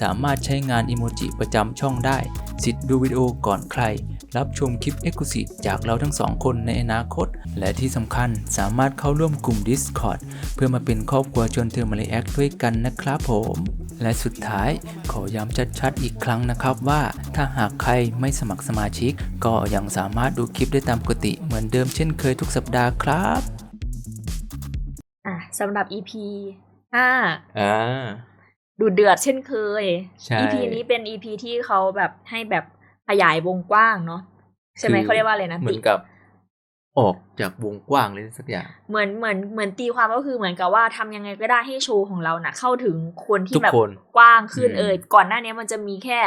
สามารถใช้งานอิโมจิประจำช่องได้ สิทธิ์ดูวิดีโอก่อนใคร รับชมคลิป e x c l u s i v e จากเราทั้งสองคนในอนาคต และที่สำคัญสามารถเข้าร่วมกลุ่ม Discord เพื่อมาเป็นครอบครัวชวนเธอมาเลแอคด้วยกันนะครับผม และสุดท้ายขอย้ำชัดๆอีกครั้งนะครับว่า ถ้าหากใครไม่สมัครสมาชิก ก็ยังสามารถดูคลิปได้ตามปกติเหมือนเดิมเช่นเคยทุกสัปดาห์ครับอะสำหรับ EP ห้าอ่า ดูเดือดเช่นเคยใช่ EP นี้เป็น EP ที่เขาแบบให้แบบขยายวงกว้างเนาะใช่ไหมคือเขาเรียกว่าอะไรนะเหมือนตีกับ ออกจากวงกว้างเลยสักอย่าง เหมือนเหมือนเหมือนตีความก็คือเหมือนกับว่าทำยังไงก็ได้ให้โชว์ของเราน่ะ เข้าถึงคนที่ทุกแบบคนกว้างขึ้นอืมเออก่อนหน้านี้มันจะมีแค่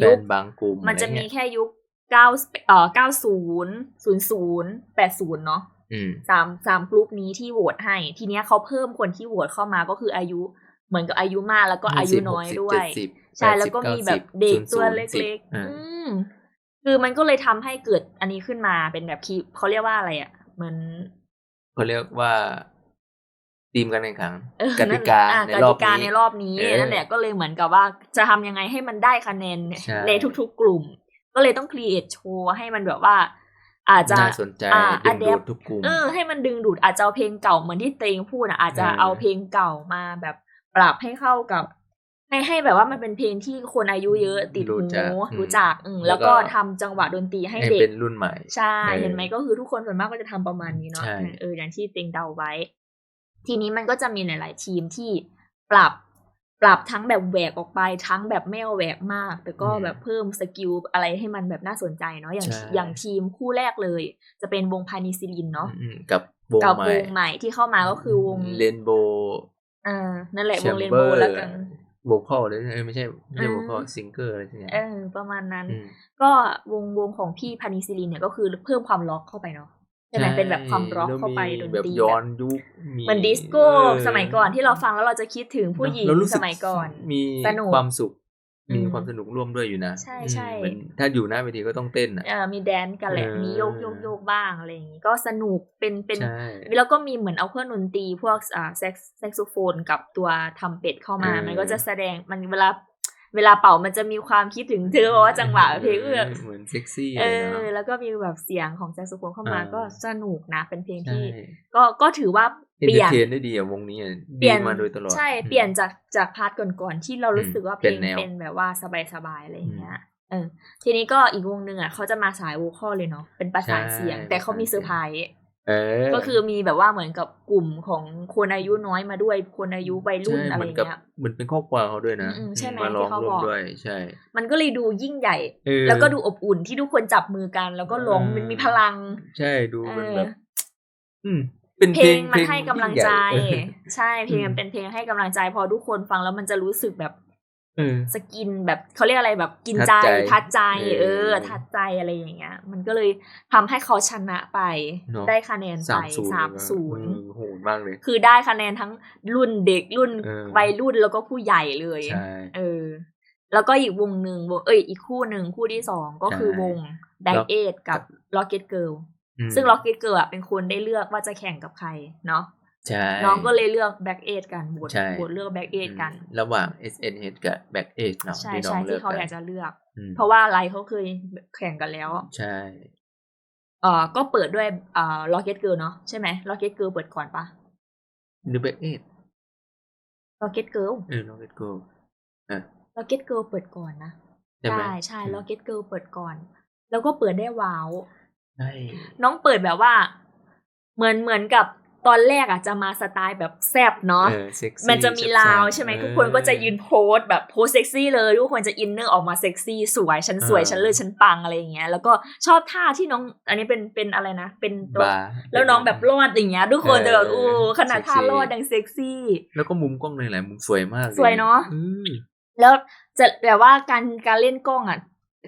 แฟยุคนบางกลุ่มมันจะมีอไรเงี้ยแค่ยุคเก้าเอ่อเก้าศูนย์ศูนย์ศูนย์แปดศูนย์เนาะอืมสามสามกลุ่มนี้ที่โหวตให้ ทีเนี้ยเขาเพิ่มคนที่โหวตเข้ามาก็คืออายุ เหมือนกับอายุมากแล้วก็อายุน้อยด้วย ใช่แล้วก็มีแบบเด็กตัวเล็กๆอ่าอืมคือมันก็เลยทำให้เกิดอันนี้ขึ้นมาเป็นแบบคีเขาเรียกว่าอะไรอะเหมือนเขาเรียกว่าทีมการแข่งขันเออกติกาอะในกรอบติกานี้ในรอบนี้เออนั่นแหละก็เลยเหมือนกับว่าจะทำยังไงให้มันได้คะแนนใช่ในทุกๆ กลุ่ม ก็เลยต้องครีเอทโชว์ให้มันแบบว่า อาจจะน่าสนใจอ่าดึงดูด adapt ทุกกลุ่มเออให้มันดึงดูดอาจจะเอาเพลงเก่าเหมือนที่เตงพูดอะอาจจะเออเอาเพลงเก่ามาแบบ ปรับให้เข้ากับให้ให้แบบว่ามันเป็นเพลงที่คนอายุเยอะติดหูรู้จักอืมรู้จักอืมแล้แล้ววก็ก็ทำจังหวะดนตรีให้ให้เด็กเป็นรุ่นใหม่ ใช่เออเห็นไหมก็คือทุกคนส่วนมากก็จะทำประมาณนี้เนาะใช่เอออย่างที่เต็งเดาไว้ ทีนี้มันก็จะมีหลาย ๆ ทีมที่ปรับปรับทั้งแบบแหวกออกไปทั้งแบบไม่เอาแหวกมาก แต่ก็แบบเพิ่มสกิลอะไรให้มันแบบน่าสนใจเนาะอย่างใช่อย่างทีมคู่แรกเลย จะเป็นวงพานิซิลินเนาะอืมกับวงกับใหม่วงใหม่ที่เข้ามาก็คือวงเรนโบ อ่า นั่นแหละวงเรนโบว์แล้วกันโวคอลเลยเออไม่ใช่ไม่ใช่อืมโวคอลซิงเกอร์อะไรสักอย่างเออประมาณนั้นอืมก็วงวงของพี่พานิซิลินเนี่ยก็คือเพิ่มความล็อกเข้าไปเนาะใช่ไหมเป็นแบบความร็อกแล้วเข้าไปดนแบบตรีย้อแบบนยุคมีเหมือนดิสโก้เออสมัยก่อนที่เราฟังแล้วเราจะคิดถึงผู้หญิงเรารู้สมัยก่อน มีสนุกความสุขอื มมีความสนุกร่วมด้วยอยู่นะใช่อืมใช่เหมือนถ้าอยู่หน้าเวทีก็ต้องเต้นอะเออมีแดนซ์กันแหละเออมีโยกโยกโยกบ้างอะไรอย่างงี้ก็สนุกเป็นเป็นใช่แล้วก็มีเหมือนเอาเครื่องดนตรีพวกอ่าแซกแซกโซโฟนกับตัวทำเป็ดเข้ามาเออมันก็จะแสดงมันเวลา เวลาเป่ามันจะมีความคิดถึงเธอเพราะว่าจังหวะเพลงก็แบบเหมือนเซ็กซี่เอเลยอเนาะแล้วก็มีแบบเสียงของแซกโซโฟนเข้ามาเออก็สนุกนะ เป็นเพลงใช่ที่ ก็ก็ถือว่าเอนเปเตอลี่ยนร์เทนได้ดีอะวงนี้อะเปลี่ยนดีมาโดยตลอดใช่อืมเปลี่ยนจากจากพาร์ทก่อนๆที่เรารู้สึกว่าเพเป็ลนงแนวเป็นแบบว่าสบายๆอะไรอย่างเงี้ยเออทีนี้ก็อีกวงหนึ่งอะเขาจะมาสายโวคอลเลยเนาะเป็นประสานเสียง แต่เขามีเซอร์ไพรส์เออ ก็คือมีแบบว่าเหมือนกับกลุ่มของคนอายุน้อยมาด้วย คนอายุวัยรุ่นใช่อะไรเหมือนกับเงี้ยเหมือนเป็นครอบครัวเขาด้วยนะอืมๆใช่ไหมมาร้องที่เขาร่วบมอกด้วยใช่ มันก็เลยดูยิ่งใหญ่เออแล้วก็ดูอบอุ่นที่ทุกคนจับมือกัน แล้วก็ร้องเออมันมีพลัง ใช่ดูมันเออแบบอืมเป็นเพลงมันพให้กำลังใจยิ่ญ่ใช่เพลงอืมัมนเป็นเพลงให้กำลังใจ พอทุกคนฟังแล้วมันจะรู้สึกแบบเออ สกินแบบเขาเรียกอะไรแบบกินทัใจดใจทัดใจเอเอออ ทัดใจอะไรอย่างเงี้ย มันก็เลยทำให้เขาชนะไปเนอะได้คะแนนไปสามศูนย์สามศูนย์โหดมากเลย คือได้คะแนนทั้งรุ่นเด็กรุ่นเออวัยรุ่นแล้วก็ผู้ใหญ่เลยใช่เออ แล้วก็อีกวงหนึ่งวงเอ้ยอีกคู่หนึ่งคู่ที่สองก็คือใช่วง b a c k เอทกับ Rocket Girl มซึ่ง Rocket Girl อะเป็นคนได้เลือกว่าจะแข่งกับใครเนาะ ใช่น้องก็เลยเลือก b a c k เอทกันโหวตใช่โหวตเลือก b a c k เอทกันอืมระหว่าง SNH กับ Back Age เนาะใช่ที่น้อใช่งเลือที่กเขากันอยากจะเลือกอืมเพราะว่าอะไรเขาเคยแข่งกันแล้ว ใช่เอ่อก็เปิดด้วยเอ่อ Rocket Girl เนาะใช่ไหม Rocket Girl เปิดก่อนปะหรือ Back Age Rocket Girl เออ Rocket Girl Rocket Girl เปิดก่อนนะใช่ไหมใช่ใช่อืม Rocket Girl เปิดก่อน แล้วก็เปิดได้ว้าวใช่น้องเปิดแบบว่า เหมือนเหมือนกับ ตอนแรกอะจะมาสไตล์แบบแซบเนาะเออเซ็กซี่มันจะมีลาวแซ่บๆใช่ไหมเออทุกคนก็จะยืนโพสต์แบบโพสเซ็กซี่เลยทุกคนจะอินเนอร์ออกมาเซ็กซี่สวยฉันสวยเออฉันเลิศฉันปังอะไรอย่างเงี้ยแล้วก็ชอบท่าที่น้อง อันนี้เป็นเป็นอะไรนะ เป็นตัวบาร์แล้วน้องแบบรอดอย่างเงี้ยทุกคนจะแบบเอโอ้อขนาดท่าเซ็กซี่รอดยังเซ็กซี่ แล้วก็มุมกล้องในหลายมุมสวยมากลสวยเนอะอืมแล้วจะแบบว่าการการเล่นกล้องอะ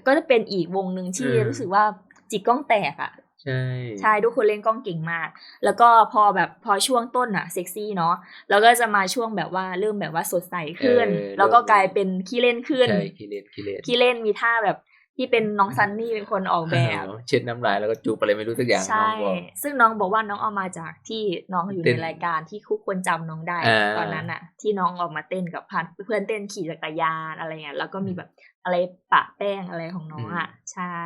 ก็จะเป็นอีกวงหนึ่งที่เออรู้สึกว่าจิกกล้องแตกอะ ใช่ใช่ทุกคนเล่นกล้องเก่งมาก แล้วก็พอแบบพอช่วงต้นอะเซ็กซี่เนาะแล้วก็จะมาช่วงแบบว่าเริ่มแบบว่าสดใสขึ้น แล้วก็กลายเป็นขี้เล่นขึ้นใช่คิเลนคิเลนขี้เล่นมีท่าแบบที่เป็นน้องซันนี่เป็นคนออกแบบ เช็ดน้ำลายแล้วก็จูบอะไรไม่รู้สักอย่างน้ใช่องบอกซึ่งน้องบอกว่าน้องเอามาจากที่น้องอยู่เต้ในนรายการที่คุกคนจำน้องได้อ่าตอนนั้นอะที่น้องออกมาเต้นกับพันเพื่อนเต้นขี่จักรยานอะไรเงี้ยแล้วก็มีแบบอะไรปะแป้งอะไรของน้องอะใช่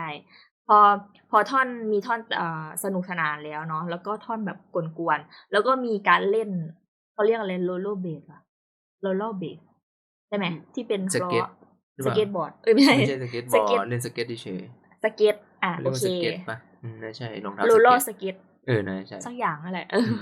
พอพอท่อนมีท่อนเอ่อสนุกสนานแล้วเนาะแล้วก็ท่อนแบบกวนๆแล้วก็มีการเล่นเขาเรียกอะไรโรลโลเบดอะโรลโลเบดใช่ไหมที่เป็นสเก็ตล้อสเก็ตบอร์ดเอ้ยไม่ใช่ไม่ใช่สเก็ตบสอเก็ตร์ดเล่นสเก็ตเฉยสเก็ตอะๆโอเรียกว่าเคสเก็ตปะอืมไม่ใช่รองเท้าโรลโลสสเก็ตเก็ตเออน่าใช่สักอย่างนั่นแหละเอออืม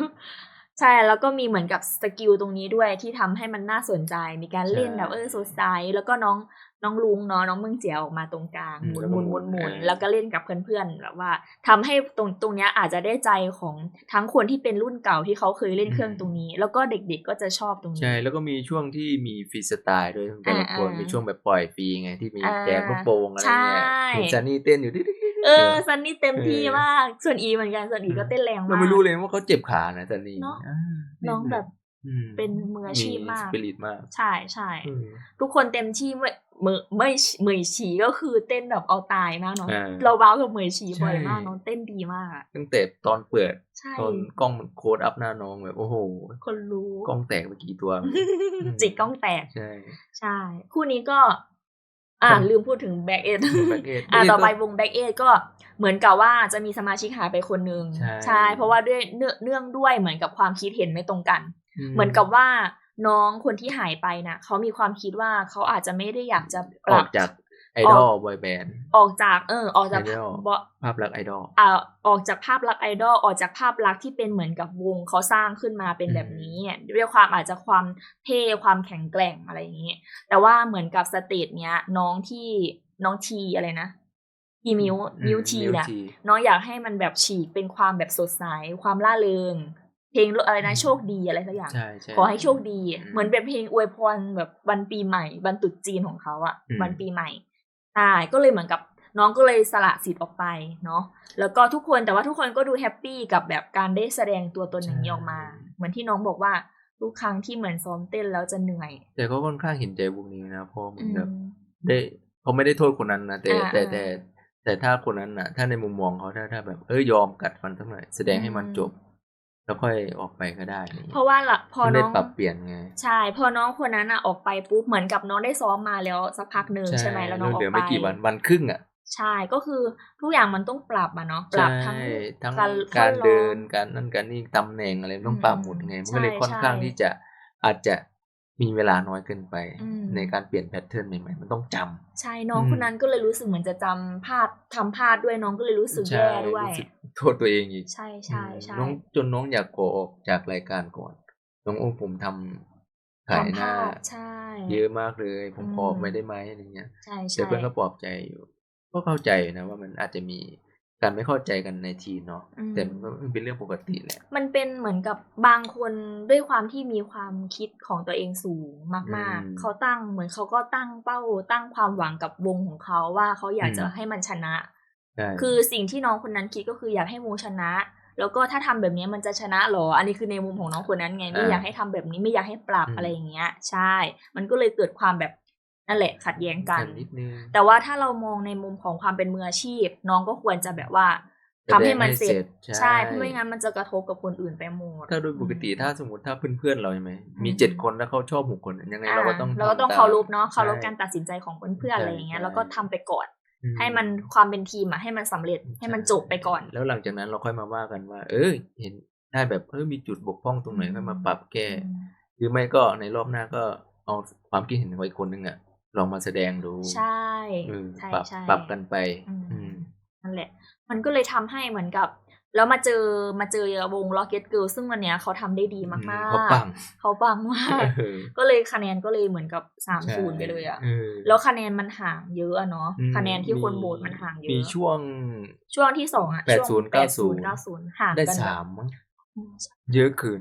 ใช่แล้วก็มีเหมือนกับสกิลตรงนี้ด้วยที่ทำให้มันน่าสนใจ มีการเล่นใช่แบบเออสดใสแล้วก็น้องน้องลุงเนาะน้องเมืองเจียวออกมาตรงกลางอืหมมุนแล้วหก็มุนหหมุมุนนหมุนเออแล้วก็เล่นกับเพื่อนๆแบบว่าทำให้ตรงตรงเนี้ยอาจจะได้ใจของทั้งคนที่เป็นรุ่นเก่าที่เขาเคยเล่นเครื่องตรงนี้ แล้วก็เด็กๆก็จะชอบตรงนี้ใช่แล้วก็มีช่วงที่มีฟรีสไตล์ด้วยแต่ละคนอ่าๆมีช่วงแบบปล่อยฟรีไงที่มีอ่าแจกลูกโป่งอะไรเงี้ยใช่เห็นซันนี่เต้นอยู่ดิ๊ดๆ เออซันนี่เต็มที่เออมากส่วนอีเหมือนกันส่วนอีก็เต้นแรงมากเราไม่รู้เลยว่าเขาเจ็บขานะซันนี่เนอะอ่าน้องแบบอืมเป็นมืออาชีพมากสปิริตมาก ใช่ใช่อืมทุกคนเต็มที่เมื่อเมื่อไม่เหมยฉีก็คือเต้นแบบเอาตายมากเนาะอ่าเราว้าวกับเหมยฉีบ่อยใช่มากเนาะเต้นดีมากอะตั้งแต่ตอนเปิดใช่ตอนกล้องมันโคดอัพหน้าน้องแบบโอ้โห คนรู้กล้องแตกไปกี่ตัวจิกกล้องแตกใช่ ใช่ คู่นี้ก็ อ่าครับลืมพูดถึงแบ็กเอ็ด Back Eight อ่า Back Eight ต่อไปก็วงแบ็กเอ็ดก็เหมือนกับว่าจะมีสมาชิกหายไปคนหนึ่งใช่เพราะว่าด้วยเนื่องเนื่องด้วยเหมือนกับความคิดเห็นไม่ตรงกัน เหมือนกับว่าน้องคนที่หายไปน่ะเขามีความคิดว่าเขาอาจจะไม่ได้อยากจะปอรัอบกจาก ไอดอลบอยแบนด์ออกจากเออออกจากไอดอลบภาพลักษณ์ไอดอลอ่าออกจากภาพลักษณ์ไอดอลออกจากภาพลักษณ์ที่เป็นเหมือนกับวงเขาสร้างขึ้นมาเป็นแบบนี้ด้วยความอาจจะความเท่ความแข็งแกร่งอะไรอย่างนี้ แต่ว่าเหมือนกับสเตจเนี้ย น้องที่น้องทีอะไรนะอีมิวมิวทีเนี่ยทีน้องอยากให้มันแบบฉีกเป็นความแบบสดใสความล่าเริงเพลงอะไรนะอืมโชคดีอะไรสักอย่างใช่ใช่ขอให้โชคดีอืมเหมือนเป็นเพลงอวยพรแบบวันปีใหม่วันตรุษจีนของเขาอะอืมวันปีใหม่ ใช่ก็เลยเหมือนกับน้องก็เลยสละสิทธิ์ออกไปเนาะแล้วก็ทุกคนแต่ว่าทุกคนก็ดูแฮปปี้กับแบบการได้แสดงตัวตนอย่างนี้ออกมา เหมือนที่น้องบอกว่าทุกครั้งที่เหมือนซ้อมเต้นแล้วจะเหนื่อย แต่ก็ค่อนข้างเห็นใจวงนี้นะเพราะเหมือือนมแบบได้เขาไม่ได้โทษคนนั้นนะแต่อ่าแต่อ่าแต่แต่ถ้าคนนั้นน่ะถ้าในมุมมองเขาถ้าถ้าแบบเออยอมกัดฟันสักหน่อยแสดงให้มันอืมจบ แล้วค่อยออกไปก็ได้อะไรอย่างเพเงี้ยราะว่าละพอมันได้น้องปรับเปลี่ยนไง ใช่ พอน้องคนนั้นอะออกไปปุ๊บเหมือนกับน้องได้ซ้อมมาแล้วสักพักหนึ่งใช่ไหมแล้วน้องออเหลือกไปไม่กี่วันวันครึ่งอะใช่ก็คือทุกอย่างมันต้องปรับอะเนาะปรับทั้งใช่ทั้งการการเข้าร้องเดินการนั่นการนี่ตำแหน่งอะไรมันต้องปรับหมดไงอืมมันก็เลยใช่ค่อนข้างใช่ที่จะอาจจะมีเวลาน้อยเกินไปอืมในการเปลี่ยนแพทเทิร์นใหม่ๆมันต้องจำใช่น้องอืมคนนั้นก็เลยรู้สึกเหมือนจะจำพลาดทำพลาดด้วยน้องก็เลยรู้สึกแย่ด้วยรู้สึก โทษตัวเองอีก ใช่ใช่ใช่น้องจนน้องอยากขอออกจากรายการก่อน น้องโอ้ผมทำขายหน้าทำพลดใช่เยอะมากเลย ผมอืมขอออกไม่ได้ไหมอะไรเงี้ยใช่แต่ใช่เพื่อนก็ปลอบใจอยู่ ก็เข้าใจนะว่ามันอาจจะมีการไม่เข้าใจกันในทีมเนาะอืมแต่มันก็มันเป็นเรื่องปกติแหละมันเป็นเหมือนกับบางคนด้วยความที่มีความคิดของตัวเองสูงมากอืมๆเขาตั้งเหมือนเขาก็ตั้งเป้าตั้งความหวังกับวงของเขาว่าเขาอยากจะอืมให้มันชนะใช่ คือสิ่งที่น้องคนนั้นคิดก็คืออยากให้วงชนะ แล้วก็ถ้าทำแบบนี้มันจะชนะเหรอ อันนี้คือในมุมของน้องคนนั้นไงไม่อยากให้ทำแบบนี้ไม่อยากให้ปรับอืมอะไรอย่างเงี้ย ใช่ มันก็เลยเกิดความแบบนั่นแหละขัดแย้งกันกันนิดนึงแต่ว่าถ้าเรามองในมุมของความเป็นมืออาชีพ น้องก็ควรจะแบบว่าทำให้มันเสร็จใช่ใช่เพราะไม่งั้นมันจะกระทบกับคนอื่นไปหมด ถ้าโดยปกติถ้าสมมติถ้าเพื่อนๆเราใช่ไหมมีอืมเจ็ดคนแล้วเขาชอบหกคนยังไงเราก็ต้องเราก็ต้องทำตมเคารพเนาะเคารพใช่การตัดสินใจของเพื่อนๆอะไรอย่างเงี้ยใช่แล้วก็ทำไปก่อนอื ให้มันความเป็นทีมอะให้มันสำเร็จให้มันจบไปก่อน แล้วหลังจากนั้นเราค่อยมาว่ากันว่า เออเห็นได้แบบเออมีจุดบกพร่องตรงไหนอืมค่อยมาปรับแก้อืมหรือไม่ก็ในรอบหน้าก็เอาความคิดเห็นของอีกคนนึงอะลองมาแสดงดูใช่เออใช่ปรับใช่ปรับกันไปอืมอืมนั่นแหละ มันก็เลยทำให้เหมือนกับ แล้วมาเจอมาเจอวง Rocket Girl ซึ่งวันเนี้ยเขาทำได้ดีมากๆเขาปังเขาปังมากเออก็เลยคะแนนก็เลยเหมือนกับสามใช่ศูนย์ไปเลยอะเออแล้วคะแนนมันห่างเยอะอะเนาะอืมคะแนนที่คนโหวตมันห่างเยอะมีช่วง ช่วงที่สองอะแปดศูนย์เก้าศูนย์เก้าศูนย์ห่างได้กันแบบสามมั้งอืมเยอะคืน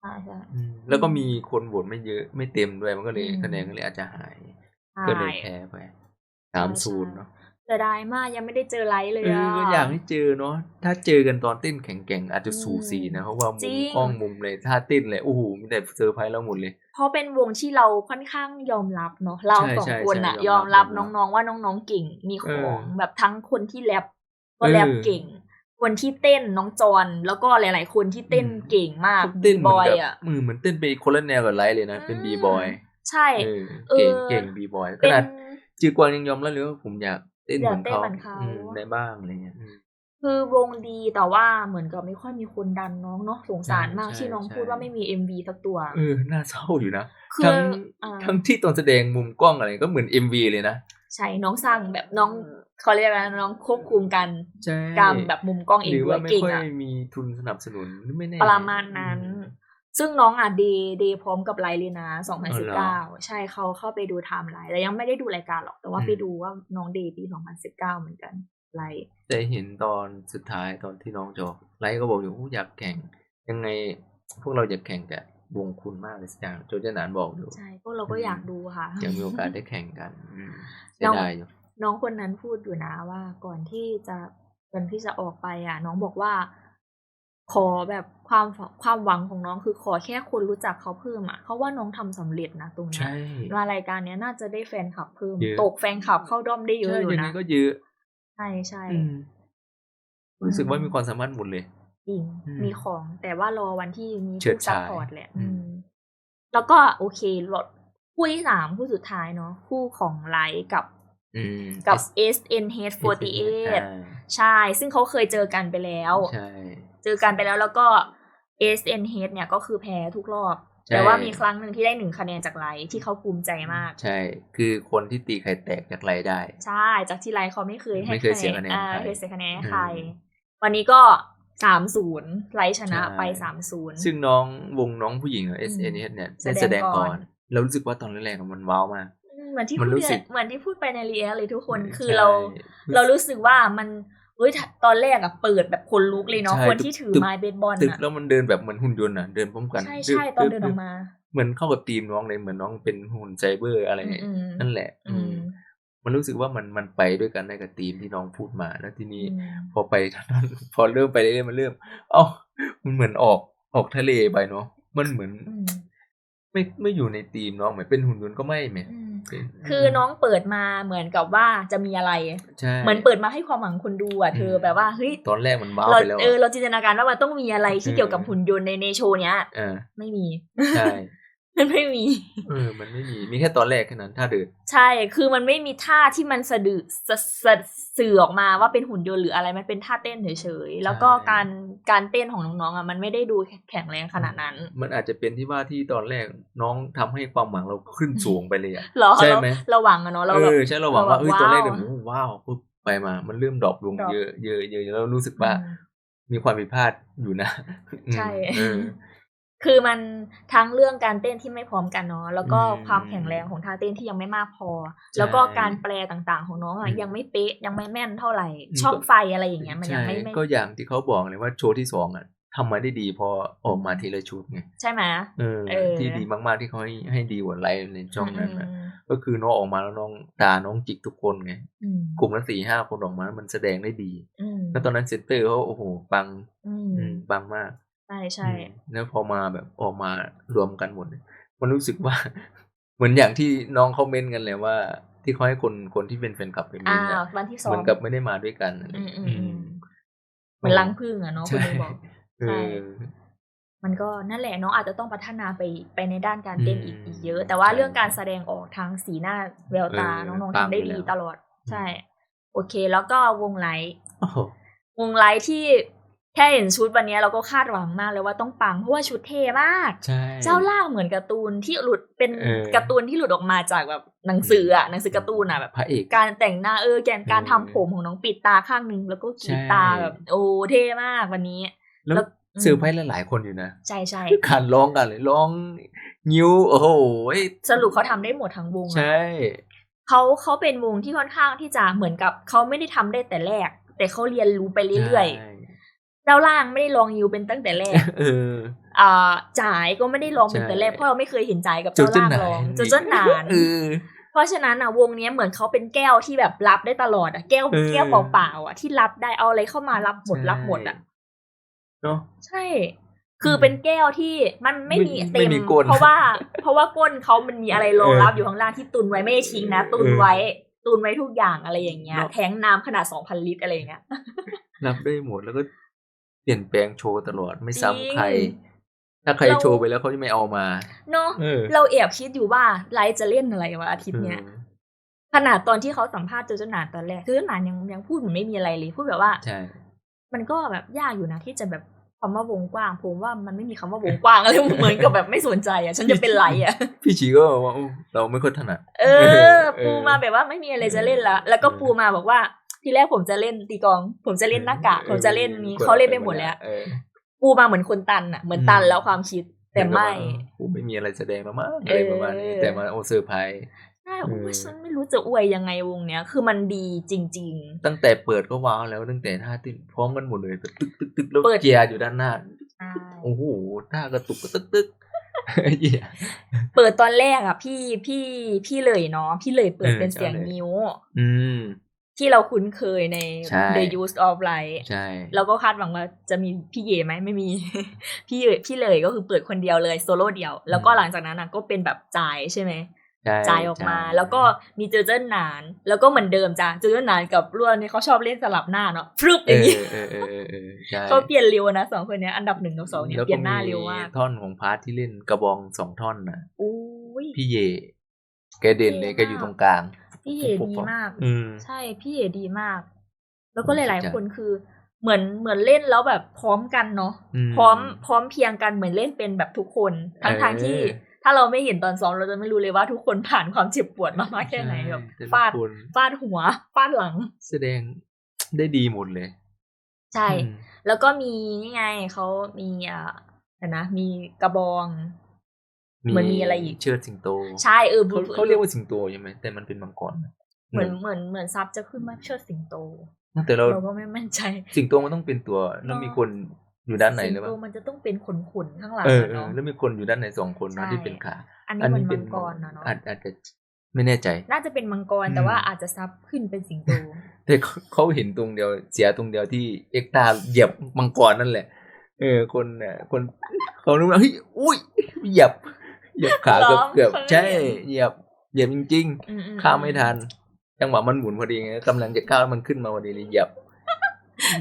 ใช่ใช่อืมแล้วก็มีคนโหวตไม่เยอะไม่เต็มด้วยมันก็เลยอืมคะแนนก็เลยอาจจะหายใช่ก็เลยแพ้ไปสามใช่ศูนย์เนาะ เสียดายมากยังไม่ได้เจอไลฟ์เลยเอออะก็อยากให้เจอเนาะถ้าเจอกันตอนเต้นแข่งๆอาจจะสูสีนะเพราะว่าจมุริมงกล้องมุมเลยท่าเต้นเลยโอ้โหมีแต่เซอร์ไพรส์เราหมดเลย เพราะเป็นวงที่เราค่อนข้างยอมรับเนาะเราใช่สองใช่คนอะใช่ยยออมมรัรับบยอมรับน้องๆว่าน้องๆเก่งมีของเออแบบทั้งคนที่แรปก็เออแรปเก่ง คนที่เต้นน้องจอนแล้วก็หลาย ๆ คนที่เต้นอืมเก่งมากเขาเต้นเหบมือนอยแบบอะมือเหมือนเต้นไปคนละแนวกับไลท์เลยนะเป็นอืมบีบอยใช่เออเออเก่งเก่งบีบอยขเป็นนาดจือกวางยังยอมแล้วเลยว่าผมอยาก เต้นเหมือนอยากเต้นเขาเหมือนเขาอืมในบ้างอะไรเงี้ยอืมคือวงดีแต่ว่าเหมือนกับไม่ค่อยมีคนดันน้องเนาะสงสารมากใช่ที่น้องใช่พูดว่าไม่มีเอ็มวีสักตัวเออน่าเศร้าอยู่นะคือทั้งอ่าทั้งที่ตอนแสดงมุมกล้องอะไรก็เหมือน MV เลยนะใช่น้องสร้างแบบน้องเขาเรียกว่าน้องควบคุมกันใช่การแบบมุมกล้องเองหรือด้วว่ายไม่เก่งค่อยอะมีทุนสนับสนุนไม่แน่ประมาณนั้น ซึ่งน้องอะเดเดพร้อมกับไลน์เลยนะอ๋อเหรอ2019ใช่เขาเข้าไปดูไทม์ไลน์แต่ยังไม่ได้ดูรายการหรอกแต่ว่าอืมไปดูว่าน้องเดย์ปี2019เหมือนกันไลน์แต่เห็นตอนสุดท้ายตอนที่น้องจอกไลท์ก็บอกอยู่โอ้อยากแข่ง ยังไงพวกเราอยากแข่งกับวงคุณมากเลยสักอย่างโจเจนานบอกอยู่ใช่พวกเราก็อยากดูค่ะอยากมีโอกาสได้แข่งกันอืมเสียน้องดายอยู่น้องคนนั้นพูดอยู่นะว่าก่อนที่จะก่อนที่จะออกไปอะ น้องบอกว่า ขอแบบความความหวังของน้องคือขอแค่คนรู้จักเขาเพิ่มอะเขาว่าน้องทำสำเร็จนะตรงเนี้ยใช่มารายการเนี้ยน่าจะได้แฟนคลับเพิ่มเยอะตกแฟนคลับเข้าด้อมได้เยอะใช่อยู่ยังไงนะก็เยอะใช่ใช่อืมรู้สึกว่าอืมมีความสามารถหมดเลยจริงอืมมีของแต่ว่ารอวันที่มีเฉิดผู้ซัพฉายพอร์ตแหละอืมอืมแล้วก็โอเครถคู่ที่สามคู่สุดท้ายเนาะคู่ของไลท์กับอืมกับ S- SNH48 อ่าใช่ ซึ่งเขาเคยเจอกันไปแล้วใช่ เจอกันไปแล้วแล้วก็ SNH เนี่ยก็คือแพ้ทุกรอบใช่แต่ว่ามีครั้งหนึ่งที่ได้หนึ่งคะแนนจากไลท์ที่เขาภูมิใจมาก ใช่ คือคนที่ตีไข่แตกจากไรได้ ใช่ จากที่ไลท์เขาไม่เคยให้ไม่เคยเสียคะแนนอ่าใครเคยเสียคะแนนให้ใครอืมวันนี้ก็สามศูนย์ไลท์ชนะใช่ไปสามศูนย์ซึ่งน้องวงน้องผู้หญิง S อื N ม S เนี่ยแสได้ดงแสดงก่ก่ออนนเรารู้สึกว่าตอนแรกๆอะมันว้าวมากเหมือนที่มันพูดรู้สึกเหมือนที่พูดไปในรีแอคเลยทุกคนใช่คือเรา เรารู้สึกว่ามัน เฮ้ยตอนแรกอะเปิดแบบคนลุกเลยเนาะใช่คนที่ถือตึกไม้เบสบอลตึกอะแล้วมันเดินแบบเหมือนหุ่นยนต์อะเดินพร้อมกัน ใช่ดึ๊บใช่ตอนเดินอดึ๊อบกมา เหมือนเข้ากับทีมน้องเลยเหมือนน้องเป็นหุ่นไซเบอร์อะไรอืมอืมนั่นแหละ อืมมันรู้สึกว่ามันมันไปด้วยกันได้กับทีมที่น้องพูดมาแล้วทีนี้อืมพอไปพอเริ่มไปเรื่อยๆมันเริ่ม เอ้ามันเหมือนออกออกทะเลไปเนาะมันเหมือนอืม ไม่ไม่อยู่ในทีมน้องเหมือนเป็นหุ่นยนต์ก็ไม่แหมอืมเป็นคือน้องเปิดมาเหมือนกับว่าจะมีอะไรใช่เหมือนเปิดมาให้ความหวังคนดูอะเธออืมแบบว่าเฮ้ยตอนแรกมันว้าวเราไปแล้วเอออะเราจินตนาการว่ามันต้องมีอะไรที่เออเกี่ยวกับหุ่นยนต์ในในโชว์เนี้ยเออไม่มีใช่ มันไม่มี เออ มันไม่มี มีแค่ตอนแรกแค่นั้นถ้าเดิน ใช่ คือมันไม่มีท่าที่มันสะดือสะสะสื่อออกมาว่าเป็นหุ่นยนต์หรืออะไร มันเป็นท่าเต้นเฉยๆ แล้วก็การการเต้นของน้องๆอะ มันไม่ได้ดูแข็งแรงขนาดนั้น มันอาจจะเป็นที่ว่าที่ตอนแรกน้องทำให้ความหวังเราขึ้นสูงไปเลยอะเหรอใช่ไหมเราเราหวังอะเนาะ เราเอแบบอใช่ เราหวังว่าเราแบบเอ้ยตอนแรกเดี๋ยวว้าวโอ้ว้าวปุ๊บไปมา มันเริ่มดรอปลงดรอปเยอะเยอะเยอะแล้วรู้สึกว่าอืมมีความผิดพลาดอยู่นะอืมใช่เออ คือมันทั้งเรื่องการเต้นที่ไม่พร้อมกันเนาะแล้วก็อืมความแข็งแรงของท่าเต้นที่ยังไม่มากพอใช่แล้วก็การแปลต่างๆ ของน้องอะอืมยังไม่เป๊ะยังไม่แม่นเท่าไหร่อืมช่องก็ไฟอะไรอย่างเงี้ยมันยังใช่ไม่ไม่ก็อย่างที่เขาบอกเลยว่าโชว์ที่สองอะทำมาได้ดีพอออกมาทีละชุดไงใช่ไหมเออเออที่ดีมากๆที่เขาให้ให้ดีกว่าไลฟ์ในช่องนั้นนะอืมก็คือน้องออกมาแล้วน้องตาน้องจิกทุกคนไงอืมกลุ่มละสี่ห้าคนออกมา มันแสดงได้ดีอืมแล้วตอนนั้นเซนเตอร์เขาโอ้โหปังอืมอืมปังมากใช่ใช่อืมแล้วพอมาแบบออกมารวมกันหมดเนี่ยมันรู้สึกว่า เหมือนอย่างที่น้องเขาเม้นกันเลยว่า ที่เขาให้คนคนที่เป็นแฟนคลับไปเม้อ่านเนี่ยวันที่สอเหงมือนกับไม่ได้มาด้วยกันอะไรอืมอืมอือืมมเหมือนลังพึ่งอะเนาะคุณใช่นึงบอกเอใช่อมันก็นั่นแหละน้องอาจจะต้องพัฒนาไปไปในด้านการเต้นอีกอืมอีกเยอะ แต่ว่าใช่เรื่องการแสดงออกทางสีหน้าแววตาเออน้องๆปังทำได้อยู่ดีแล้วตลอด ใช่ โอเค แล้วก็วงไลท์โอ้โหวงไลท์ที่ แค่เห็นชุดวันนี้เราก็คาดหวังมากเลยว่าต้องปังเพราะว่าชุดเท่มากใช่เจ้าล่างเหมือนการ์ตูนที่หลุดเป็นเออการ์ตูนที่หลุดออกมาจากแบบหนังสืออะหนังสือการ์ตูนอะแบบพระเอกการแต่งหน้าเออแกนการเออทำผมของน้องปิดตาข้างหนึงแล้วก็กรีดใช่ตาแบบโอ้เท่มากวันนี้ แล้วแล้วอืมเซอร์ไพรส์หลาย ๆ คนอยู่นะ ใช่ใช่การร้องกันเลยร้องนิ้วโอ้โหสรุปเขาทำได้หมดทั้งวงอะใช่เขาเขาเป็นวงที่ค่อนข้างที่จะเหมือนกับเขาไม่ได้ทำได้แต่แรก แต่เขาเรียนรู้ไปเรื่อยใช่ๆ เจ้าล่างไม่ได้ลองยิวเป็นตั้งแต่แรกเอออ่าจ่ายก็ไม่ได้ลองเป็นแต่แรกใช่เพราะเราไม่เคยเห็นจ่ายกับโจเจ้าเจ้นล่างหนาลองนโจเจ้นหนานเออเพราะฉะนั้นอะวงเนี้ยเหมือนเขาเป็นแก้วที่แบบรับได้ตลอดอะแก้วเออแก้วเปล่าๆอะที่รับได้เอาอะไรเข้ามารับหมดใช่รับหมดอะเนาะใช่ คือเป็นแก้วที่มันไม่มีไม่เต็ไม่มมีก้นเพราะว่า เพราะว่าก้นเขามันมีอะไรรองรับเอออยู่ข้างล่างที่ตุนไว้ไม่ได้ทิ้งนะตุนเออไว้ตุนไว้ทุกอย่างอะไรอย่างเงี้ยเนอะแทงน้ำขนาดสองพันลิตรอะไรอย่างเงี้ยรับได้หมดแล้วก็ เปลี่ยนแปลงโชว์ตลอดไม่จริซ้ำงใคร ถ้าใครเราโชว์ไปแล้วเขาจะไม่เอามา เนาะเออเราแอบคิดอยู่ว่าไลฟ์จะเล่นอะไรวะอาทิตย์เนี้ยเออขนาดตอนที่เขาสัมภาษณ์เจอเจ้าหนานตอนแรกคือเจ้าหนานยังยังพูดเหมือนไม่มีอะไรเลยพูดแบบว่าใช่มันก็แบบยากอยู่นะที่จะแบบคำว่าวงกว้างผมว่ามันไม่มีคำว่าวงกว้างอะไรเหมือนกับแบบไม่สนใจอะ ฉันจะเป็นไรอะ พี่ชีก็บอกว่าอู้เราไม่ค่อยถนัดเออเออ ปูมาแบบว่าไม่มีอะไรจะเล่นละแล้วก็เออปูมาบอกว่า ทีแรกผมจะเล่นตีกลอง ผมจะเล่นหน้ากากผมจะเล่นนี้เขาเล่นไปหมดแล้วเออปูมาเหมือนคนตันอะเหมือนตันอืมแล้วความคิดแต่ไม่ผมไม่มีอะไรแสดงแล้วมั้งอะไรประมาณนี้เออแต่มาโอเซอร์ไพรส์ใช่โอ้ยเออฉันไม่รู้จะอวยยังไงวงเนี้ย คือมันดีจริงตั้งแต่เปิดก็ว้าวแล้วตั้งแต่ท่าเต้นพร้อมกันหมดเลยตึกตึกตึกตึกแล้วเปิดเจียร์อยู่ด้านหน้าๆใช่โอ้โหท่ากระตุกก็ตึกตึกเหี้ยเปิดตอนแรกอะ พี่พี่พี่เลยเนาะพี่เลยเปิดเออเป็นเสียงจำเลยนิ้ว อืม ที่เราคุ้นเคยในใช่ The Use of Light ใช่เราก็คาดหวังว่าจะมีพี่เยไหมไม่มี พี่เยพี่เลยก็คือเปิดคนเดียวเลยโซโล่เดียว แล้วก็หลังจากนั้นน่ะก็เป็นแบบจ่ายใช่ไหมใช่จ่ายออกมาใช่แล้วก็มีเจอเจิ้นหนาน แล้วก็เหมือนเดิมจ้ะเจอเจิ้นหนานกับล้วนนี่เขาชอบเล่นสลับหน้าเนาะฟรึบเออย่างอนี้เออเออเออเออใช่เขาเปลี่ยนเร็วนะสองคนเนี้ยอันดับหนึ่งกับสองเนี่ยแล้วเปลี่ยนหน้าเร็วมากท่อนของพาร์ทที่เล่นกระบองสองท่อนน่ะอุ้ยพี่เยแกเด่นเลยเท่แกมากอยู่ตรงกลาง พี่เยดีมากอืมใช่พี่เยดีมาก แล้วก็หสุดลายยอดๆคนคือ เหมือนเหมือนเล่นแล้วแบบพร้อมกันเนาะอืมพร้อมพร้อมเพรียงกันเหมือนเล่นเป็นแบบทุกคนทั้งทางๆที่เออถ้าเราไม่เห็นตอนซ้อมเราจะไม่รู้เลยว่าทุกคนผ่านความเจ็บปวดมามากแค่ไหนแบบแต่ละฟาดคนฟาดหัวฟาดหลัง แสดงได้ดีหมดเลย ใช่อืมแล้วก็มีนี่ไงเขามีอ่าเดี๋ยวนะมีกระบอง เหมือนมีอะไรอีกเชิดสิงโต ใช่เออเขาเขาเรียกว่าสิงโตใช่ไหมแต่มันเป็นมังกรนะเหมือนเหมือนเหมือนซับจะขึ้นมาเชิดสิงโตแต่เราเราก็ไม่มั่นใจ สิงโตมันต้องเป็นตัวแล้วมีคนอยู่ด้านไหนหรือเปสิงโตล่ามันจะต้องเป็นขนขนๆข้างหลังเอออะเออเนาะแล้วมีคนอยู่ด้านไหนสองคนนะใช่ที่เป็นขาอันนี้มันมังกรนะเนาะอาจอาจจะไม่แน่ใจ น่าจะเป็นมังกรอืมแต่ว่าอาจจะซับขึ้นเป็นสิงโตแต่เขาเขาเห็นตรงเดียวเสียตรงเดียวที่เอ็กตาเหยียบมังกรนั่นแหละ เออคนเนี่ยคนเขานึกว่าเฮ้ยอุ้ยเหยียบ เหยียบขาเกือบร้องเกือบเขาไม่ใช่เห็นเหยียบเหยียบจริงอืมๆข้ามไม่ทันจังหวะมันหมุนพอดีไงกำลังจะก้าวมันขึ้นมาพอดีเลยเหยียบ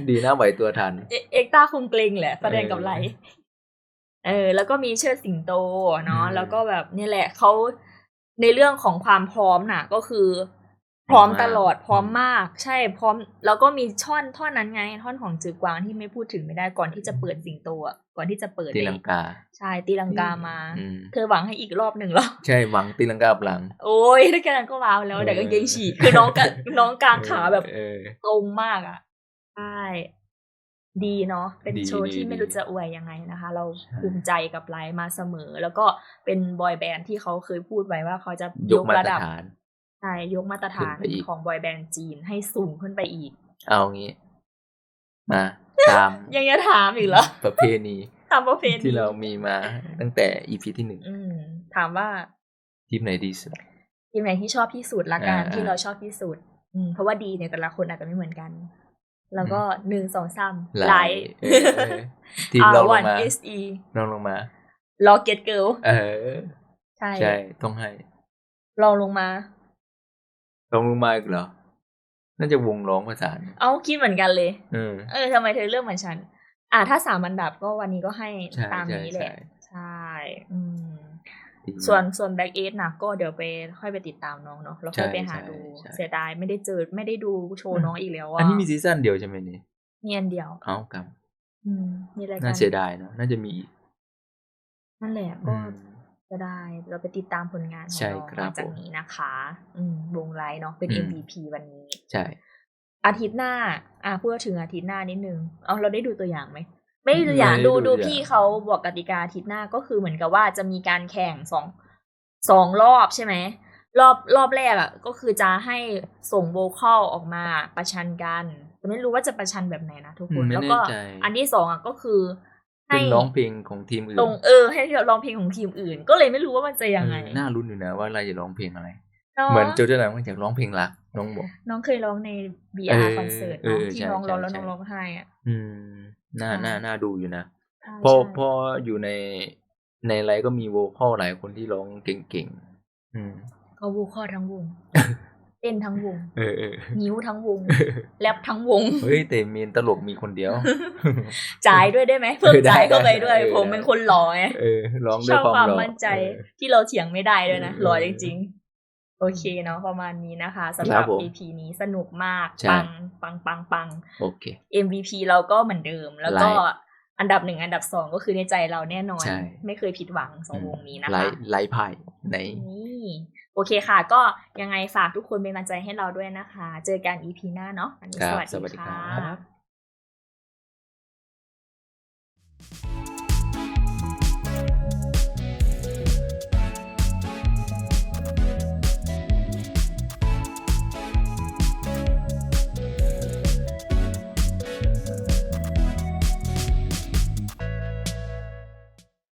ดีนะไหวตัวทัน เอเอ็กต้าคงเกรงแหละแสดงกับเออไรเออ แล้วก็มีเชิดสิงโตเนาะอืมแล้วก็แบบนี่แหละเขาในเรื่องของความพร้อมน่ะ ก็คือ พร้อมตลอดพร้อมมาก ใช่พร้อม แล้วก็มีช่อนท่อนนั้นไง ท่อนของจือกวางที่ไม่พูดถึงไม่ได้ก่อนที่จะเปิดสิงโตอะก่อนที่จะเปิดตีลังกา ใช่ตีลังกามาอืมเธอหวังให้อีกรอบหนึ่งแล้วใช่หวังตีลังกาบหลัง โอ้ยได้แค่นั้นก็ว้าวแล้วเออแต่ก็เกงฉีกคือน้องกะน้องกลางขาแบบเออตรงมากอะใช่ดีเนาะเป็นดีโชว์ดีที่ไม่ดีรู้จะอวยยังไงนะคะ เราใช่ภูมิใจกับไลฟ์มาเสมอ แล้วก็เป็นบอยแบนด์ที่เขาเคยพูดไว้ว่าเขาจะยยกกมาระตรดับฐาน ใช่ยกมาตรฐานขึ้นไปอีกของบอยแบนด์จีนให้สูงขึ้นไปอีก เอางี้ มาตามยังจะถามอีกเหรอประเพณีตามประเพณีที่เรามีมาตั้งแต่ EP ที่หนึ่งอืมถามว่า ทีมไหนดีสุดทีมไหนที่ชอบที่สุดละกันอ่าที่เราชอบที่สุดอืมเพราะว่าดีเนี่ยแต่ละคนอาจจะไม่เหมือนกัน แล้วก็หนึ่งสองสามไลท์เออเออทีมเราลงวันมา SE ลองลงมา Rocket Girl เออใช่ใช่ต้องให้ลองลงมา ลองลงมาอีกเหรอ น่าจะวงร้องประสานเอาคิดเหมือนกันเลยเออเออทำไมเธอเลือกเหมือนฉัน อ่าถ้าสามอันดับก็วันนี้ก็ให้ใช่ตามใช่นี้แหละ ใช่ใช่อืมดีมากส่วนส่วนแบ็กเอทนะก็เดี๋ยวไปค่อยไปติดตามน้องเนาะแล้วค่อยใช่ไปหาใช่ดูใช่เสียดายไม่ได้เจอไม่ได้ดูโชว์น้องอีกแล้วอะอันนี้มีซีซั่นเดียวใช่ไหมนี่มีอันเดียวเอาครับอืมมีรายกาน่ารเสียดายเนอะน่าจะมีอีกนั่นแหละอื ก็มจะได้ เราไปติดตามผลงานขอใช่งน้องคหรับลังจากผมนี้นะคะ อืมวงไลท์เนาะเป็นอืม MVP วันนี้ ใช่ อาทิตย์หน้า อะพูดถึงอาทิตย์หน้านิดนึงเอาเราได้ดูตัวอย่างไหมไม่ได้ดูตัวอย่างไม่ได้ดูดูดูตัวอย่างพี่เขาบอกกติกาอาทิตย์หน้าก็คือเหมือนกับว่าจะมีการแข่งสองสองรอบใช่ไหมรอบรอบแรกอะ ก็คือจะให้ส่งโวคอลออกมาประชันกันแต่ไม่รู้ว่าจะประชันแบบไหนนะทุกคนอืมไม่แล้วก็แน่ใจอันที่สองอะก็คือ ให้เป็นร้องเพลงของทีมอื่นตรงเออให้ร้องเพลงของทีมอื่น ก็เลยไม่รู้ว่ามันจะยังไงเออน่ารุ้นอยู่นะว่าเราจะร้องเพลงอะไรนาะเหมือนโจเจอร์นอยากร้องเพลงรักน้องบอกน้องเคยร้องในเอ VR อคอนเสิร์ตเอเนาะอที่ใช่น้องร้องใช่แล้วใช่น้องร้องไห้อะอืมน่าใช่น่าน่าดูอยู่นะใช่พอใช่พออยู่ในในไลฟ์ก็มีโวคอลหลายคนที่ร้องเก่งๆอืมก็วูคอทั้งวง เต้นทั้งวงเออเออนิ้วทั้งวงแรปทั้งวง เฮ้ยแต่มีนตลกมีคนเดียว จ่ายด้วยได้ไหมเพิ่มเออได้จ่ายเข้าไปด้วยได้ผมเป็นคนหล่อไงเออร้องด้ชวยอบความความหล่อมั่นใจเออที่เราเถียงไม่ได้ด้วยนะเออหล่อจริง ๆ โอเคเนาะประมาณนี้นะคะสำหรับครับผม EP นี้สนุกมากใช่ปังปังปังปังโอเค MVP เราก็เหมือนเดิมแล้วก็ไลฟ์ อันดับหนึ่งอันดับสองก็คือในใจเราแน่นอนใช่ไม่เคยผิดหวังสองวงนี้นะไลคะฟ์ไลฟ์ไพ่ในนี่โอเคค่ะ ก็ยังไงฝากทุกคนเป็นกำลังใจให้เราด้วยนะคะ เจอกัน EP หน้าเนาะอันนี้ครับสวัสสวัสดีดีค่ะครับ